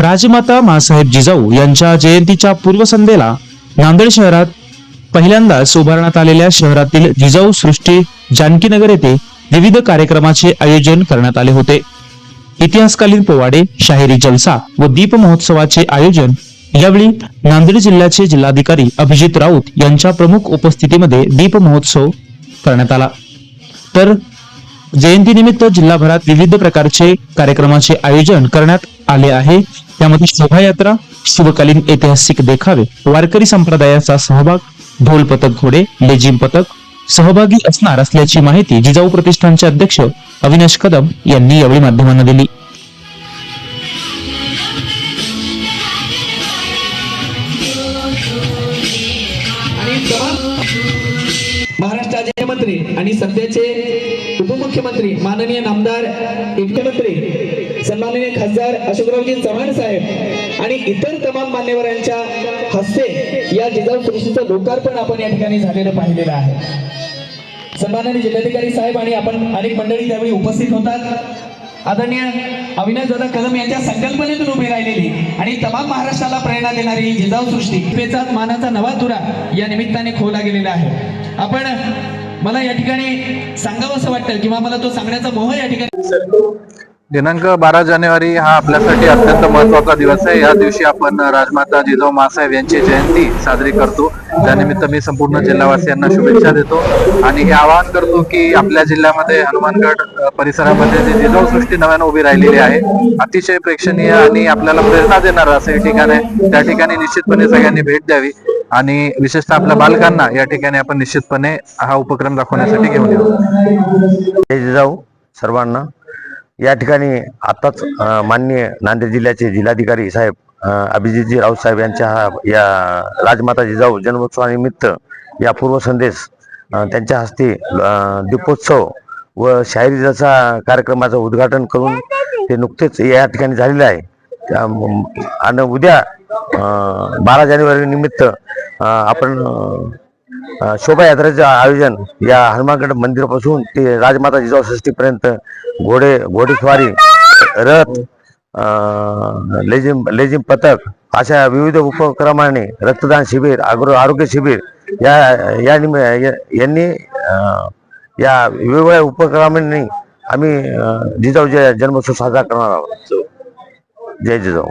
राजमाता मासाहेब जिजाऊ यांच्या जयंतीच्या पूर्वसंध्येला नांदेड शहरात पहिल्यांदाच उभारण्यात आलेल्या शहरातील जिजाऊ सृष्टी जानकीनगर येथे विविध कार्यक्रमाचे आयोजन करण्यात आले होते. इतिहासकालीन पोवाडे शाहिरी जलसा व दीप महोत्सवाचे आयोजन यावेळी नांदेड जिल्ह्याचे जिल्हाधिकारी अभिजित राऊत यांच्या प्रमुख उपस्थितीमध्ये दीप महोत्सव करण्यात आला. तर जयंतीनिमित्त जिल्हाभरात विविध प्रकारचे कार्यक्रमाचे आयोजन करण्यात आले आहे. त्यामध्ये शोभायात्रा शिवकालीन ऐतिहासिक देखावे वारकरी संप्रदायाचा सहभाग ढोल पथक घोडे लेझिम पथक सहभागी असणार असल्याची माहिती जिजाऊ प्रतिष्ठानचे अध्यक्ष अविनाश कदम यांनी यावेळी माध्यमांना दिली. महाराष्ट्राचे मंत्री आणि सध्याचे उपमुख्यमंत्री माननीय नामदार मुख्यमंत्री सन्माननीय खासदार अशोकरावजी चव्हाण साहेब आणि इतर तमाम मान्यवरांच्या हस्ते या जिजाऊ सृष्टीचं लोकार्पण आपण या ठिकाणी झालेलं पाहिलेलं आहे. सन्माननीय जिल्हाधिकारी साहेब आणि आपण अनेक मंडळी त्यावेळी उपस्थित होतात. आदरणीय अविनाश दादा कदम यांच्या संकल्पनेतून उभी राहिलेली आणि तमाम महाराष्ट्राला प्रेरणा देणारी जिजाऊ सृष्टी मानाचा नवा तुरा या निमित्ताने खोला गेलेला आहे. आपण मला या ठिकाणी सांगावं असं वाटतं किंवा मला तो सांगण्याचा मोह या ठिकाणी दिनांक बारा जानेवारी हा आपल्यासाठी अत्यंत महत्त्वाचा दिवस आहे. या दिवशी आपण राजमाता जिजाऊ मासाहेब यांची जयंती साजरी करतो. त्यानिमित्त मी संपूर्ण जिल्हावासियांना शुभेच्छा देतो आणि हे आवाहन करतो की आपल्या जिल्ह्यामध्ये हनुमानगड परिसरामध्ये जी जिजाऊ सृष्टी नव्यानं उभी राहिलेली आहे अतिशय प्रेक्षणीय आणि आपल्याला प्रेरणा देणार असं हे ठिकाण आहे. त्या ठिकाणी निश्चितपणे सगळ्यांनी भेट द्यावी आणि विशेषतः आपल्या बालकांना या ठिकाणी आपण निश्चितपणे हा उपक्रम दाखवण्यासाठी घेऊन येऊ. जिजाऊ सर्वांना. या ठिकाणी आताच मान्य माननीय नांदेड जिल्ह्याचे जिल्हाधिकारी साहेब अभिजितजी राऊत साहेब यांच्या हा या राजमाता जिजाऊ जन्मोत्सवानिमित्त या पूर्वसंदेश संदेश त्यांच्या हस्ते दीपोत्सव व शाहिरी जसा कार्यक्रमाचं उद्घाटन करून ते नुकतेच या ठिकाणी झालेलं आहे. त्या आणि उद्या बारा जानेवारी निमित्त आपण शोभायात्रेचं आयोजन या हनुमानगड मंदिरापासून ते राजमाता जिजाऊ षष्टीपर्यंत घोडे घोडेस्वारी रथ लेझिम लेझिम पथक अशा विविध उपक्रमाने रक्तदान शिबिर आग्र आरोग्य शिबिर या या यांनी या वेगवेगळ्या उपक्रमांनी आम्ही जिजाऊ जिजाऊच्या जन्मोत्सव साजरा करणार आहोत. जय जिजाऊ.